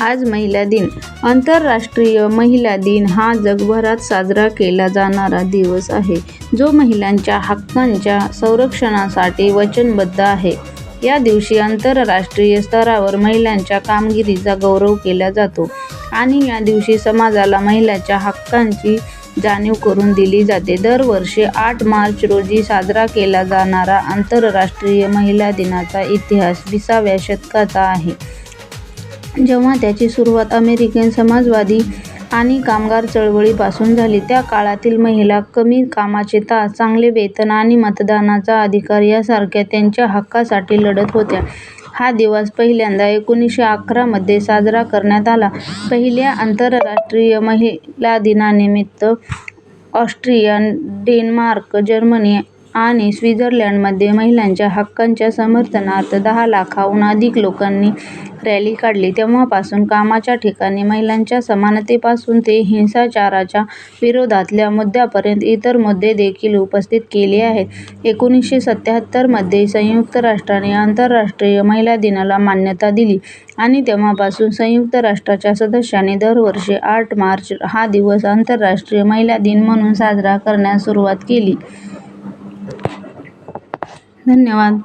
आज महिला दिन आंतरराष्ट्रीय महिला दिन हा जगभरात साजरा केला जाणारा दिवस आहे जो महिलांच्या हक्कांच्या संरक्षणासाठी वचनबद्ध आहे. या दिवशी आंतरराष्ट्रीय स्तरावर महिलांच्या कामगिरीचा गौरव केला जातो आणि या दिवशी समाजाला महिलांच्या हक्कांची जाणीव करून दिली जाते. दरवर्षी आठ मार्च रोजी साजरा केला जाणारा आंतरराष्ट्रीय महिला दिनाचा इतिहास विसाव्या शतकाचा आहे, जेव्हा त्याची सुरुवात अमेरिकन समाजवादी आणि कामगार चळवळीपासून झाली. त्या काळातील महिला कमी कामाचे तास, चांगले वेतन आणि मतदानाचा अधिकार यासारख्या त्यांच्या हक्कांसाठी लढत होत्या. हा दिवस पहिल्यांदा एकोणीसशे अकरा मध्ये साजरा करण्यात आला. पहिल्या आंतरराष्ट्रीय महिला दिनानिमित्त ऑस्ट्रिया, डेन्मार्क, जर्मनी आणि स्वित्झर्लंडमध्ये महिलांच्या हक्कांच्या समर्थनार्थ दहा लाखांहून अधिक लोकांनी रॅली काढली. तेव्हापासून कामाच्या ठिकाणी महिलांच्या समानतेपासून ते हिंसाचाराच्या विरोधातल्या मुद्द्यांपर्यंत इतर मुद्दे देखील उपस्थित केले आहेत. एकोणीसशे सत्त्याहत्तरमध्ये संयुक्त राष्ट्राने आंतरराष्ट्रीय महिला दिनाला मान्यता दिली आणि तेव्हापासून संयुक्त राष्ट्राच्या सदस्यांनी दरवर्षी आठ मार्च हा दिवस आंतरराष्ट्रीय महिला दिन म्हणून साजरा करण्यास सुरुवात केली. धन्यवाद.